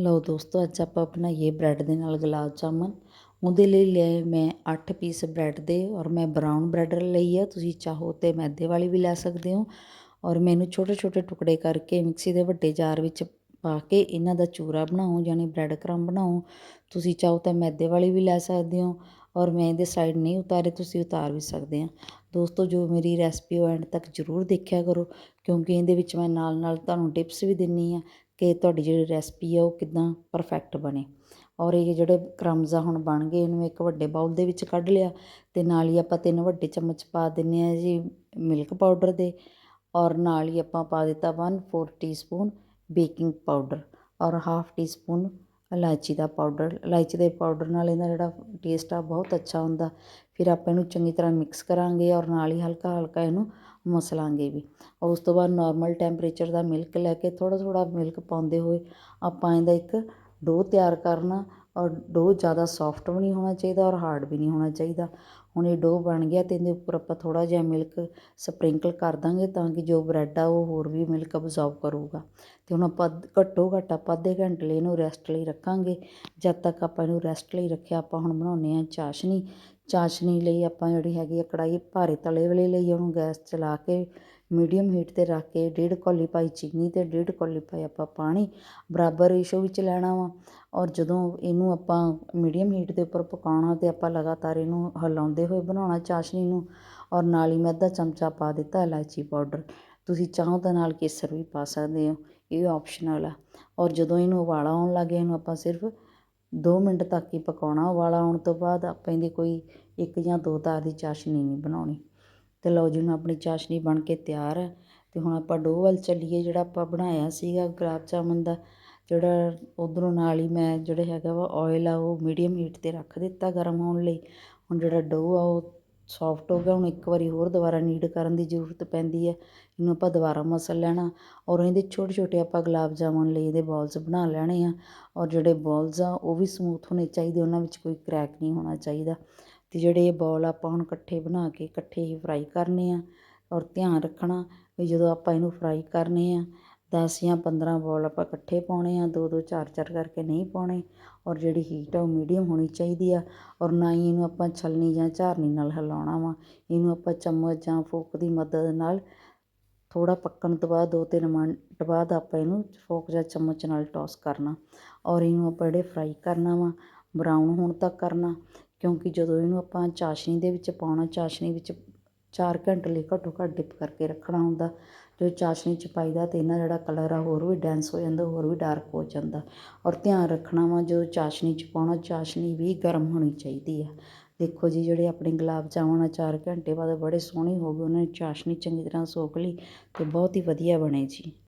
ਲਓ ਦੋਸਤੋ, ਅੱਜ ਆਪਾਂ ਬਣਾਈਏ ਬ੍ਰੈਡ ਦੇ ਨਾਲ ਗੁਲਾਬ ਜਾਮਨ। ਉਹਦੇ ਲਈ ਲਏ ਮੈਂ 8 ਪੀਸ ਬ੍ਰੈਡ ਦੇ ਔਰ ਮੈਂ ਬਰਾਊਨ ਬ੍ਰੈਡ ਲਈ ਆ। ਤੁਸੀਂ ਚਾਹੋ ਤੇ ਮੈਦੇ ਵਾਲੀ ਵੀ ਲੈ ਸਕਦੇ ਹੋ। ਔਰ ਮੈਨੂੰ ਛੋਟੇ ਛੋਟੇ ਟੁਕੜੇ ਕਰਕੇ ਮਿਕਸੀ ਦੇ ਵੱਡੇ ਜਾਰ ਵਿੱਚ ਪਾ ਕੇ ਇਹਨਾਂ ਦਾ ਚੂਰਾ ਬਣਾਓ, ਯਾਨੀ ਬ੍ਰੈਡ ਕਰਮ ਬਣਾਓ। ਤੁਸੀਂ ਚਾਹੋ ਤਾਂ ਮੈਦੇ ਵਾਲੀ ਵੀ ਲੈ ਸਕਦੇ ਹੋ ਔਰ ਮੈਂ ਇਹਦੇ ਸਾਈਡ ਨਹੀਂ ਉਤਾਰੇ, ਤੁਸੀਂ ਉਤਾਰ ਵੀ ਸਕਦੇ ਆ। ਦੋਸਤੋ, ਜੋ ਮੇਰੀ ਰੈਸਪੀ ਉਹ ਐਂਡ ਤੱਕ ਜ਼ਰੂਰ ਦੇਖਿਆ ਕਰੋ, ਕਿਉਂਕਿ ਇਹਦੇ ਵਿੱਚ ਮੈਂ ਨਾਲ ਨਾਲ ਤੁਹਾਨੂੰ ਟਿਪਸ ਵੀ ਦਿੰਨੀ ਆ ਕਿ ਤੁਹਾਡੀ ਜਿਹੜੀ ਰੈਸਪੀ ਆ ਉਹ ਕਿੱਦਾਂ ਪਰਫੈਕਟ ਬਣੇ। ਔਰ ਇਹ ਜਿਹੜੇ ਕਰਮਜ਼ ਆ ਹੁਣ ਬਣ ਗਏ, ਇਹਨੂੰ ਇੱਕ ਵੱਡੇ ਬਾਊਲ ਦੇ ਵਿੱਚ ਕੱਢ ਲਿਆ ਅਤੇ ਨਾਲ ਹੀ ਆਪਾਂ ਤਿੰਨ ਵੱਡੇ ਚਮਚ ਪਾ ਦਿੰਨੇ ਆ ਜੀ ਮਿਲਕ ਪਾਊਡਰ ਦੇ ਔਰ ਨਾਲ ਹੀ ਆਪਾਂ ਪਾ ਦਿੱਤਾ 1/4 ਟੀਸਪੂਨ ਬੇਕਿੰਗ ਪਾਊਡਰ ਔਰ ਹਾਫ ਟੀਸਪੂਨ ਇਲਾਇਚੀ ਦਾ ਪਾਊਡਰ ਇਲਾਇਚੀ ਦੇ ਪਾਊਡਰ ਨਾਲ ਇਹਦਾ ਜਿਹੜਾ ਟੇਸਟ ਆ ਬਹੁਤ ਅੱਛਾ ਹੁੰਦਾ। ਫਿਰ ਆਪਾਂ ਇਹਨੂੰ ਚੰਗੀ ਤਰ੍ਹਾਂ ਮਿਕਸ ਕਰਾਂਗੇ ਔਰ ਨਾਲ ਹੀ ਹਲਕਾ ਹਲਕਾ ਇਹਨੂੰ ਮਸਲਾਂਗੇ ਵੀ। ਔਰ ਉਸ ਤੋਂ ਬਾਅਦ ਨਾਰਮਲ ਟੈਂਪਰੇਚਰ ਦਾ ਮਿਲਕ ਲੈ ਕੇ ਥੋੜ੍ਹਾ ਥੋੜ੍ਹਾ ਮਿਲਕ ਪਾਉਂਦੇ ਹੋਏ ਆਪਾਂ ਇਹਦਾ ਇੱਕ ਡੋ ਤਿਆਰ ਕਰਨਾ। ਔਰ ਡੋ ਜ਼ਿਆਦਾ ਸੋਫਟ ਵੀ ਨਹੀਂ ਹੋਣਾ ਚਾਹੀਦਾ ਔਰ ਹਾਰਡ ਵੀ ਨਹੀਂ ਹੋਣਾ ਚਾਹੀਦਾ। ਹੁਣ ਇਹ ਡੋ ਬਣ ਗਿਆ ਅਤੇ ਇਹਦੇ ਉੱਪਰ ਆਪਾਂ ਥੋੜ੍ਹਾ ਜਿਹਾ ਮਿਲਕ ਸਪਰਿੰਕਲ ਕਰ ਦਾਂਗੇ ਤਾਂ ਕਿ ਜੋ ਬ੍ਰੈਡ ਆ ਉਹ ਹੋਰ ਵੀ ਮਿਲਕ ਅਬਜ਼ੌਰਬ ਕਰੂਗਾ। ਅਤੇ ਹੁਣ ਆਪਾਂ ਘੱਟੋ ਘੱਟ ਆਪਾਂ ਅੱਧੇ ਘੰਟੇ ਲਈ ਇਹਨੂੰ ਰੈਸਟ ਲਈ ਰੱਖਾਂਗੇ। ਜਦ ਤੱਕ ਆਪਾਂ ਇਹਨੂੰ ਰੈਸਟ ਲਈ ਰੱਖਿਆ ਆਪਾਂ ਹੁਣ ਬਣਾਉਂਦੇ ਹਾਂ ਚਾਸ਼ਨੀ। ਚਾਸ਼ਨੀ ਲਈ ਆਪਾਂ ਜਿਹੜੀ ਹੈਗੀ ਆ ਕੜਾਹੀ ਭਾਰੇ ਤਲੇ ਵਾਲੇ ਲਈ ਉਹਨੂੰ ਗੈਸ ਚਲਾ ਕੇ ਮੀਡੀਅਮ ਹੀਟ ਤੇ ਰੱਖ ਕੇ ਡੇਢ ਕੌਲੀ ਪਾਈ ਚੀਨੀ ਤੇ ਡੇਢ ਕੌਲੀ ਪਾਈ ਆਪਾਂ ਪਾਣੀ। ਬਰਾਬਰ ਰੇਸ਼ੋ ਵਿੱਚ ਲੈਣਾ ਵਾ। ਔਰ ਜਦੋਂ ਇਹਨੂੰ ਆਪਾਂ ਮੀਡੀਅਮ ਹੀਟ ਦੇ ਉੱਪਰ ਪਕਾਉਣਾ ਤੇ ਆਪਾਂ ਲਗਾਤਾਰ ਇਹਨੂੰ ਹਿਲਾਉਂਦੇ ਹੋਏ ਬਣਾਉਣਾ ਚਾਸ਼ਨੀ ਨੂੰ, ਔਰ ਨਾਲ ਹੀ ਮੈਂ ਅੱਧਾ ਚਮਚਾ ਪਾ ਦਿੱਤਾ, ਇਲਾਇਚੀ ਪਾਊਡਰ ਤੁਸੀਂ ਚਾਹੋ ਤਾਂ ਨਾਲ ਕੇਸਰ ਵੀ ਪਾ ਸਕਦੇ ਹੋ, ਇਹ ਆਪਸ਼ਨਲ ਆ। ਔਰ ਜਦੋਂ ਇਹਨੂੰ ਉਬਾਲਾ ਆਉਣ ਲੱਗ ਗਿਆ, ਇਹਨੂੰ ਆਪਾਂ ਸਿਰਫ ਦੋ ਮਿੰਟ ਤੱਕ ਹੀ ਪਕਾਉਣਾ, ਉਬਾਲਾ ਆਉਣ ਤੋਂ ਬਾਅਦ ਆਪਾਂ ਇਹਦੀ ਕੋਈ ਇੱਕ ਜਾਂ ਦੋ ਤਾਰ ਦੀ ਚਾਸ਼ਨੀ ਨਹੀਂ ਬਣਾਉਣੀ। ਅਤੇ ਲਓ ਜੀ, ਹੁਣ ਆਪਣੀ ਚਾਸ਼ਨੀ ਬਣ ਕੇ ਤਿਆਰ ਹੈ ਅਤੇ ਹੁਣ ਆਪਾਂ ਡੋ ਵੱਲ ਚੱਲੀਏ, ਜਿਹੜਾ ਆਪਾਂ ਬਣਾਇਆ ਸੀਗਾ ਗੁਲਾਬ ਜਾਮੁਨ ਦਾ ਜਿਹੜਾ ਉੱਧਰੋਂ ਨਾਲ ਹੀ ਮੈਂ ਜਿਹੜੇ ਹੈਗਾ ਵਾ ਓਇਲ ਆ ਉਹ ਮੀਡੀਅਮ ਹੀਟ ਤੇ ਰੱਖ ਦਿੱਤਾ ਗਰਮ ਹੋਣ ਲਈ। ਹੁਣ ਜਿਹੜਾ ਡੋ ਆ ਉਹ ਸੋਫਟ ਹੋ ਗਿਆ, ਹੁਣ ਇੱਕ ਵਾਰੀ ਹੋਰ ਦੁਬਾਰਾ ਨੀਡ ਕਰਨ ਦੀ ਜ਼ਰੂਰਤ ਪੈਂਦੀ ਹੈ ਇਹਨੂੰ ਆਪਾਂ ਦੁਬਾਰਾ ਮਸਲ ਲੈਣਾ ਔਰ ਇਹਦੇ ਛੋਟੇ ਛੋਟੇ ਆਪਾਂ ਗੁਲਾਬ ਜਾਮੁਨ ਲਈ ਇਹਦੇ ਬੋਲਸ ਬਣਾ ਲੈਣੇ ਆ ਔਰ ਜਿਹੜੇ ਬੋਲਸ ਆ ਉਹ ਵੀ ਸਮੂਥ ਹੋਣੇ ਚਾਹੀਦੇ, ਉਹਨਾਂ ਵਿੱਚ ਕੋਈ ਕਰੈਕ ਨਹੀਂ ਹੋਣਾ ਚਾਹੀਦਾ। ਅਤੇ ਜਿਹੜੇ ਇਹ ਬੋਲ ਆਪਾਂ ਹੁਣ ਇਕੱਠੇ ਬਣਾ ਕੇ ਇਕੱਠੇ ਹੀ ਫਰਾਈ ਕਰਨੇ ਆ ਔਰ ਧਿਆਨ ਰੱਖਣਾ ਵੀ ਜਦੋਂ ਆਪਾਂ ਇਹਨੂੰ ਫਰਾਈ ਕਰਨੇ ਆ ਦਸ ਜਾਂ 15 ਬੋਲ ਆਪਾਂ ਇਕੱਠੇ ਪਾਉਣੇ ਆ ਦੋ ਦੋ ਚਾਰ ਚਾਰ ਕਰਕੇ ਨਹੀਂ ਪਾਉਣੇ। ਔਰ ਜਿਹੜੀ ਹੀਟ ਆ ਉਹ ਮੀਡੀਅਮ ਹੋਣੀ ਚਾਹੀਦੀ ਆ। ਔਰ ਨਾ ਹੀ ਇਹਨੂੰ ਆਪਾਂ ਛਲਣੀ ਜਾਂ ਝਾਰਨੀ ਨਾਲ ਹਿਲਾਉਣਾ ਵਾ। ਇਹਨੂੰ ਆਪਾਂ ਚਮਚ ਜਾਂ ਫੋਕ ਦੀ ਮਦਦ ਨਾਲ ਥੋੜ੍ਹਾ ਪੱਕਣ ਤੋਂ ਬਾਅਦ, ਦੋ ਤਿੰਨ ਮਿੰਟ ਬਾਅਦ ਆਪਾਂ ਇਹਨੂੰ ਫੋਕ ਜਾਂ ਚਮਚ ਨਾਲ ਟੋਸ ਕਰਨਾ। ਔਰ ਇਹਨੂੰ ਆਪਾਂ ਜਿਹੜੇ ਫਰਾਈ ਕਰਨਾ ਵਾ ਬਰਾਊਨ ਹੋਣ ਤੱਕ ਕਰਨਾ। ਕਿਉਂਕਿ ਜਦੋਂ ਇਹਨੂੰ ਆਪਾਂ ਚਾਸ਼ਨੀ ਦੇ ਵਿੱਚ ਪਾਉਣਾ, ਚਾਸ਼ਨੀ ਵਿੱਚ ਚਾਰ ਘੰਟੇ ਲਈ ਘੱਟੋ ਘੱਟ ਡਿਪ ਕਰਕੇ ਰੱਖਣਾ ਹੁੰਦਾ। ਜੋ ਚਾਸ਼ਨੀ ਚ ਪਾਈਦਾ ਅਤੇ ਇਹਨਾਂ ਜਿਹੜਾ ਕਲਰ ਆ, ਹੋਰ ਵੀ ਡੈਂਸ ਹੋ ਜਾਂਦਾ, ਹੋਰ ਵੀ ਡਾਰਕ ਹੋ ਜਾਂਦਾ। ਔਰ ਧਿਆਨ ਰੱਖਣਾ ਵਾ, ਜੋ ਚਾਸ਼ਨੀ ਚ ਪਾਉਣਾ ਚਾਸ਼ਨੀ ਵੀ ਗਰਮ ਹੋਣੀ ਚਾਹੀਦੀ ਆ। ਦੇਖੋ ਜੀ, ਜਿਹੜੇ ਆਪਣੇ ਗੁਲਾਬ ਜਾਮੁਨ ਆ, ਚਾਰ ਘੰਟੇ ਬਾਅਦ ਬੜੇ ਸੋਹਣੇ ਹੋ ਗਏ, ਉਹਨਾਂ ਨੇ ਚਾਸ਼ਨੀ ਚੰਗੀ ਤਰ੍ਹਾਂ ਸੋਖ ਲਈ ਅਤੇ ਬਹੁਤ ਹੀ ਵਧੀਆ ਬਣੇ ਜੀ।